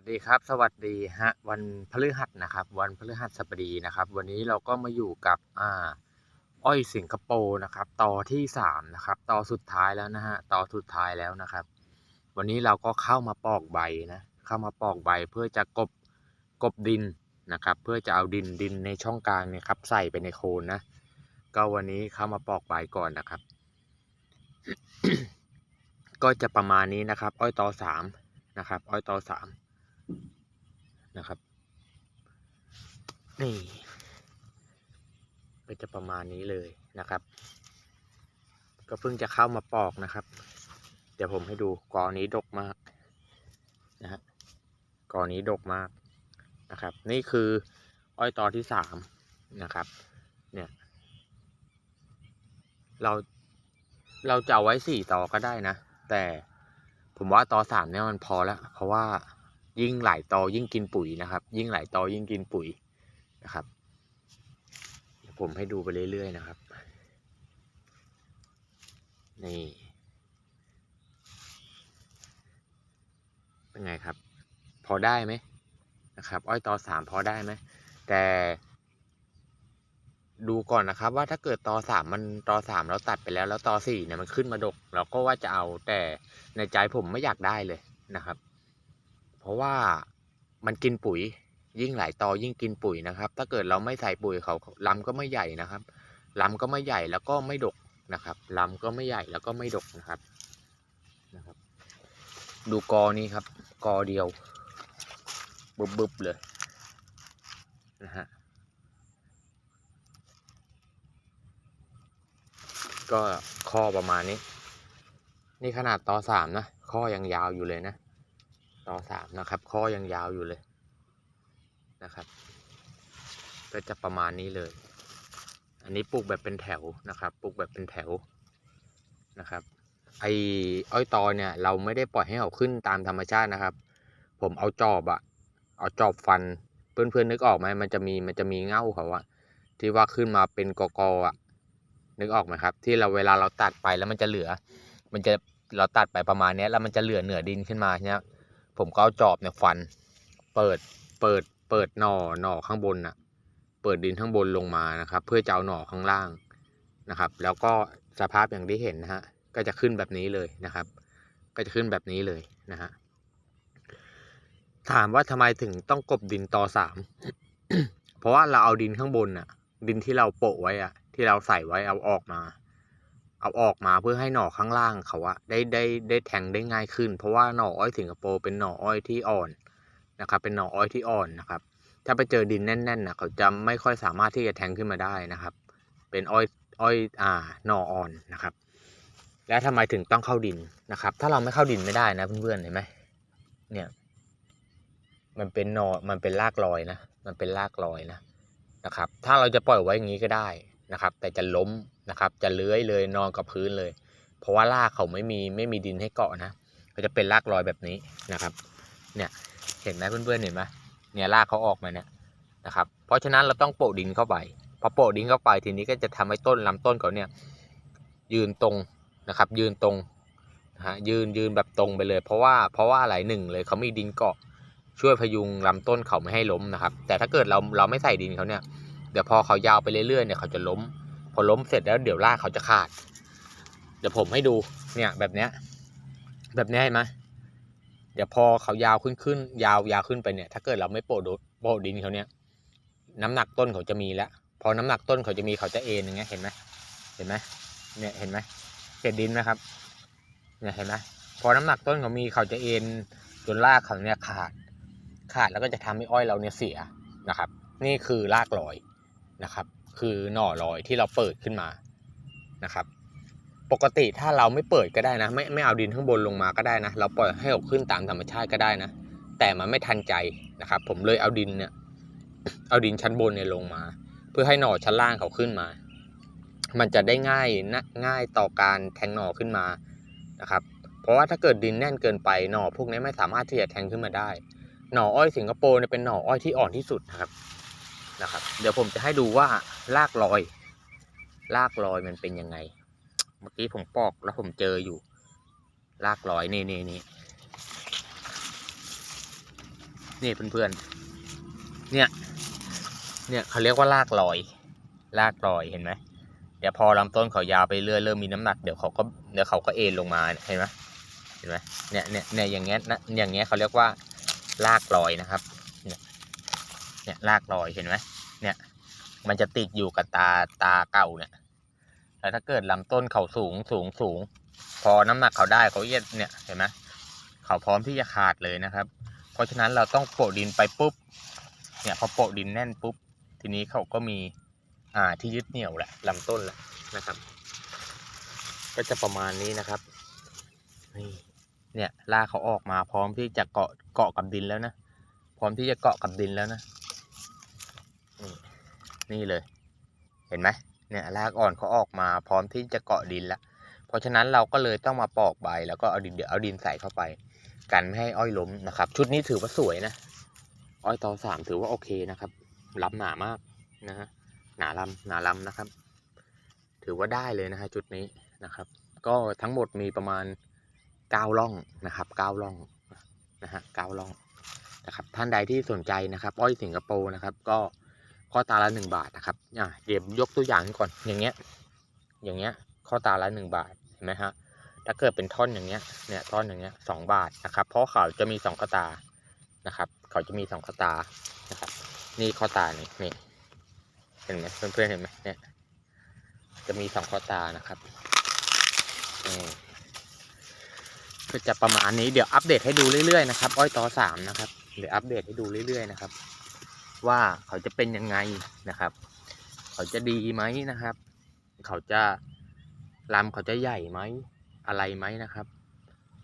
วัสดีครับ สวัสดีฮะวันพฤหัสนะครับ วันพฤหัสบดีนะครับ วันนี้เราก็มาอยู่กับอ่าอ้อยสิงคโปร์นะครับต่อที่สามนะครับต่อสุดท้ายแล้วนะฮะต่อสุดท้ายแล้วนะครับ วันนี้เราก็เข้ามาปอกใบนะเข้ามาปอกใบเพื่อจะกบกบดินนะครับ เพื่อจะเอาดินดินในช่องกลางเนี่ยครับใส่ไปในโคนนะก็วันนี้เข้ามาปอกใบก่อนนะครับ ก็จะประมาณนี้นะครับ อ้อยต่อสามนะครับ อ้อยต่อสาม นะครับ นี่ ก็จะประมาณนี้เลยนะครับ ก็เพิ่งจะเข้ามาปอกนะครับ เดี๋ยวผมให้ดูกอนี้ดกมากนะฮะกอนี้ดกมากนะครับ นี่คืออ้อยตอที่สามนะครับ เนี่ย เราเราจะเอาไว้สี่ตอก็ได้นะ แต่ผมว่าตอสามเนี่ยมันพอแล้ว เพราะว่า ยิ่งหลายตอยิ่งกินปุ๋ยนะครับ ยิ่งหลายตอยิ่งกินปุ๋ยนะครับเดี๋ยวผมให้ดูไปเรื่อยๆนะครับนี่เป็นไงครับ พอได้ไหมนะครับ อ้อยตอสามพอได้ไหมแต่ดูก่อนนะครับว่าถ้าเกิดตอสามมันตอสามเราตัดไปแล้ว แล้วตอสี่เนี่ยมันขึ้นมาดก เราก็ว่าจะเอาแต่ในใจผมไม่อยากได้เลยนะครับ ราะว่ามันกินปุ๋ย ยิ่งหลายตอยิ่งกินปุ๋ยนะครับ ถ้าเกิดเราไม่ใส่ปุ๋ยเขาลำก็ไม่ใหญ่นะครับลำก็ไม่ใหญ่แล้วก็ไม่ดกนะครับลำก็ไม่ใหญ่แล้วก็ไม่ดกนะครับนะครับ ดูกอนี้ครับ กอเดียวบึบๆเลยนะฮะก็ข้อประมาณนี้ นี่ขนาดต่อสามนะ ข้อยังยาวอยู่เลยนะ ต่อสามนะครับข้อยังยาวอยู่เลยนะครับ ก็จะประมาณนี้เลย อันนี้ปลูกแบบเป็นแถวนะครับ ปลูกแบบเป็นแถวนะครับ ไอ้อ้อยตอเนี่ยเราไม่ได้ปล่อยให้เขาขึ้นตามธรรมชาตินะครับ ผมเอาจอบอะเอาจอบฟันเพื่อนๆนึกออกไหมมันจะมีมันจะมีเง่าเขาอะที่ว่าขึ้นมาเป็นกอกอะนึกออกไหมครับ ที่เราเวลาเราตัดไปแล้วมันจะเหลือ มันจะเราตัดไปประมาณนี้แล้วมันจะเหลือเหนือดินขึ้นมาเนี่ย ผมก็เอาจอบเนี่ยฟัน เปิดเปิดเปิดหน่อหน่อข้างบนน่ะ เปิดดินข้างบนลงมานะครับ เพื่อจะเอาหน่อข้างล่างนะครับ แล้วก็สภาพอย่างที่เห็นนะฮะก็จะขึ้นแบบนี้เลยนะครับ ก็จะขึ้นแบบนี้เลยนะฮะถามว่าทำไมถึงต้องกบดินต่อสามเพราะว่าเราเอาดินข้างบนน่ะ ดินที่เราโปะไว้อะที่เราใส่ไว้เอาออกมา เอาออกมาเพื่อให้หน่อข้างล่างเขาอะได้ได้ได้แทงได้ง่ายขึ้น เพราะว่าหน่ออ้อยสิงคโปร์เป็นหน่ออ้อยที่อ่อนนะครับเป็นหน่ออ้อยที่อ่อนนะครับ ถ้าไปเจอดินแน่นๆนะเขาจะไม่ค่อยสามารถที่จะแทงขึ้นมาได้นะครับ เป็นอ้อยอ้อยอ่าหน่ออ่อนนะครับ แล้วทำไมถึงต้องเข้าดินนะครับ ถ้าเราไม่เข้าดินไม่ได้นะเพื่อนๆเห็นไหมเนี่ยมันเป็นหน่อมันเป็นรากลอยนะมันเป็นรากลอยนะนะครับ ถ้าเราจะปล่อยไว้อย่างนี้ก็ได้นะครับ แต่จะล้ม นะครับ จะเลื้อยเลยนอนกับพื้นเลย เพราะว่ารากเขาไม่มีไม่มีดินให้เกาะนะก็จะเป็นรากลอยแบบนี้นะครับ เนี่ยเห็นไหมเพื่อนๆเห็นไหมเนี่ยรากเขาออกมาเนี่ยนะครับ เพราะฉะนั้นเราต้องโปะดินเข้าไปพอโปะดินเข้าไปทีนี้ก็จะทำให้ต้นลำต้นเขาเนี่ยยืนตรงนะครับ ยืนตรงนะฮะยืนยืนแบบตรงไปเลย เพราะว่าเพราะว่าอะไรหนึ่งเลยเขามีดินเกาะช่วยพยุงลำต้นเขาไม่ให้ล้มนะครับ แต่ถ้าเกิดเราเราไม่ใส่ดินเขาเนี่ยเดี๋ยวพอเขายาวไปเรื่อยๆเนี่ยเขาจะล้ม อล้มเสร็จแล้วเดี๋ยวรากเขาจะขาด เดี๋ยวผมให้ดูเนี่ยแบบเนี้ย แบบนี้เห็นไหมเดี๋ยวพอเขายาวขึ้นขึ้นยาวยาวขึ้นไปเนี่ย ถ้าเกิดเราไม่โปะดโปะดินเขาเนี่ย น้ำหนักต้นเขาจะมีแล้วพอน้ำหนักต้นเขาจะมีเขาจะเอ็นอย่างเงี้ยเห็นไหมเห็นไหมเนี่ยเห็นไหมเศษดินนะครับ เนี่ยเห็นไหมพอน้ำหนักต้นเขามีเขาจะเอ็นจนรากเขาเนี่ยขาด ขาดแล้วก็จะทำให้อ้อยเราเนี่ยเสียนะครับ นี่คือรากลอยนะครับ คือหน่อลอยที่เราเปิดขึ้นมานะครับ ปกติถ้าเราไม่เปิดก็ได้นะ ไม่ไม่เอาดินข้างบนลงมาก็ได้นะ เราปล่อยให้เขาขึ้นตามธรรมชาติก็ได้นะ แต่มันไม่ทันใจนะครับ ผมเลยเอาดินเนี่ยเอาดินชั้นบนเนี่ยลงมา เพื่อให้หน่อชั้นล่างเขาขึ้นมา มันจะได้ง่ายนะง่ายต่อการแทงหน่อขึ้นมานะครับ เพราะว่าถ้าเกิดดินแน่นเกินไปหน่อพวกนี้ไม่สามารถที่จะแทงขึ้นมาได้ หน่ออ้อยสิงคโปร์เนี่ยเป็นหน่ออ้อยที่อ่อนที่สุดนะครับ นะครับ เดี๋ยวผมจะให้ดูว่ารากลอยรากลอยมันเป็นยังไง เมื่อกี้ผมปอกแล้วผมเจออยู่รากลอยนี่นี่นี่นี่เพื่อนๆ เนี่ย เนี่ยเขาเรียกว่าลากลอย ลากลอยเห็นไหมเดี๋ยวพอลำต้นเขายาวไปเรื่อยเริ่มมีน้ำหนักเดี๋ยวเขาก็เดี๋ยวเขาก็เอ็นลงมาเห็นไหมเห็นไหมเนี่ยเนี่ยเนี่ยอย่างเงี้ยนะอย่างเงี้ยเขาเรียกว่าลากลอยนะครับ เนี่ยลากลอยเห็นไหมเนี่ย มันจะติดอยู่กับตาตาเก่าเนี่ยแล้วถ้าเกิดลำต้นเขาสูงสูงสูง พอน้ำหนักเขาได้เขาเย็ดเนี่ยเห็นไหมเขาพร้อมที่จะขาดเลยนะครับ เพราะฉะนั้นเราต้องโปะดินไปปุ๊บเนี่ยพอโปะดินแน่นปุ๊บทีนี้เขาก็มีอ่าที่ยึดเหนี่ยวแหละลำต้นแหละนะครับ ก็จะประมาณนี้นะครับนี่เนี่ยลากเขาออกมาพร้อมที่จะเกาะเกาะกับดินแล้วนะ พร้อมที่จะเกาะกับดินแล้วนะ นี่เลย เห็นไหมเนี่ยรากอ่อนเขาออกมาพร้อมที่จะเกาะดินแล้วเพราะฉะนั้นเราก็เลยต้องมาปอกใบแล้วก็เอาดินเดี๋ยวเอาดินใส่เข้าไป กันไม่ให้อ้อยล้มนะครับ ชุดนี้ถือว่าสวยนะ อ้อยตอสามถือว่าโอเคนะครับรับหนามากนะฮะหนาลำหนาลำนะครับ ถือว่าได้เลยนะฮะจุดนี้นะครับ ก็ทั้งหมดมีประมาณเก้าล่องนะครับเก้าล่องนะฮะเก้าล่องนะครับ ท่านใดที่สนใจนะครับ อ้อยสิงคโปร์นะครับ ก็ ข้อตาละหนึ่งบาทนะครับอ่าเดี๋ยวยกตัวอย่างก่อนอย่างเงี้ย อย่างเงี้ย ข้อตาละหนึ่งบาทเห็นไหมฮะถ้าเกิดเป็นท่อนอย่างเงี้ยเนี่ยท่อนอย่างเงี้ยสองบาทนะครับ เพราะเขาจะมีสองข้อตานะครับ เขาจะมีสองข้อตานะครับ นี่ข้อตานี่นี่เห็นไหมเพื่อนๆเห็นไหมเนี่ยจะมีสองข้อตานะครับนี่ก็จะประมาณนี้เดี๋ยวอัปเดตให้ดูเรื่อยๆนะครับ อ้อยต่อสามนะครับ เดี๋ยวอัปเดตให้ดูเรื่อยๆนะครับ ว่าเขาจะเป็นยังไงนะครับ เขาจะดีไหมนะครับ เขาจะลำเขาจะใหญ่ไหมอะไรไหมนะครับ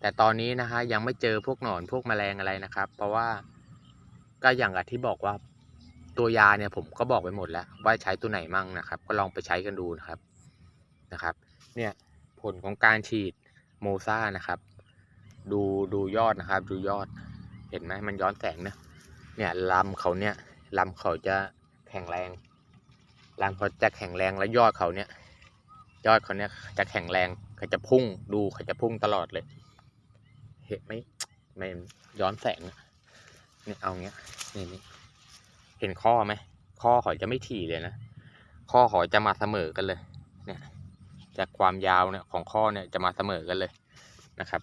แต่ตอนนี้นะฮะยังไม่เจอพวกหนอนพวกแมลงอะไรนะครับ เพราะว่าก็อย่างที่บอกว่าตัวยาเนี่ยผมก็บอกไปหมดแล้ว ว่าใช้ตัวไหนมั่งนะครับ ก็ลองไปใช้กันดูนะครับนะครับ เนี่ยผลของการฉีดโมซ่านะครับ ดูดูยอดนะครับ ดูยอดเห็นไหมมันย้อนแสงนะเนี่ยลำเขาเนี่ย ลำเขาจะแข็งแรงลำเขาจะแข็งแรงแล้วยอดเขาเนี่ย ยอดเขาเนี่ยจะแข็งแรงเขาจะพุ่งดูเขาจะพุ่งตลอดเลย เห็นไหมไม่ย้อนแสงเนี่ยเอาเงี้ยนี่นี่เห็นข้อไหมข้อเขาจะไม่ถี่เลยนะข้อเขาจะมาเสมอกันเลย เนี่ย จากความยาวเนี่ยของข้อเนี่ยจะมาเสมอกันเลยนะครับ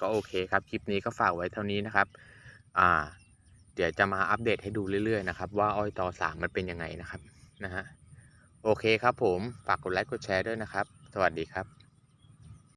ก็โอเคครับคลิปนี้ก็ฝากไว้เท่านี้นะครับ อ่า ดี๋ยวจะมาอัปเดตให้ดูเรื่อยๆนะครับว่าอ้อยต่อสามมันเป็นยังไงนะครับนะฮะโอเคครับผมฝากกดไลค์กดแชร์ด้วยนะครับ สวัสดีครับ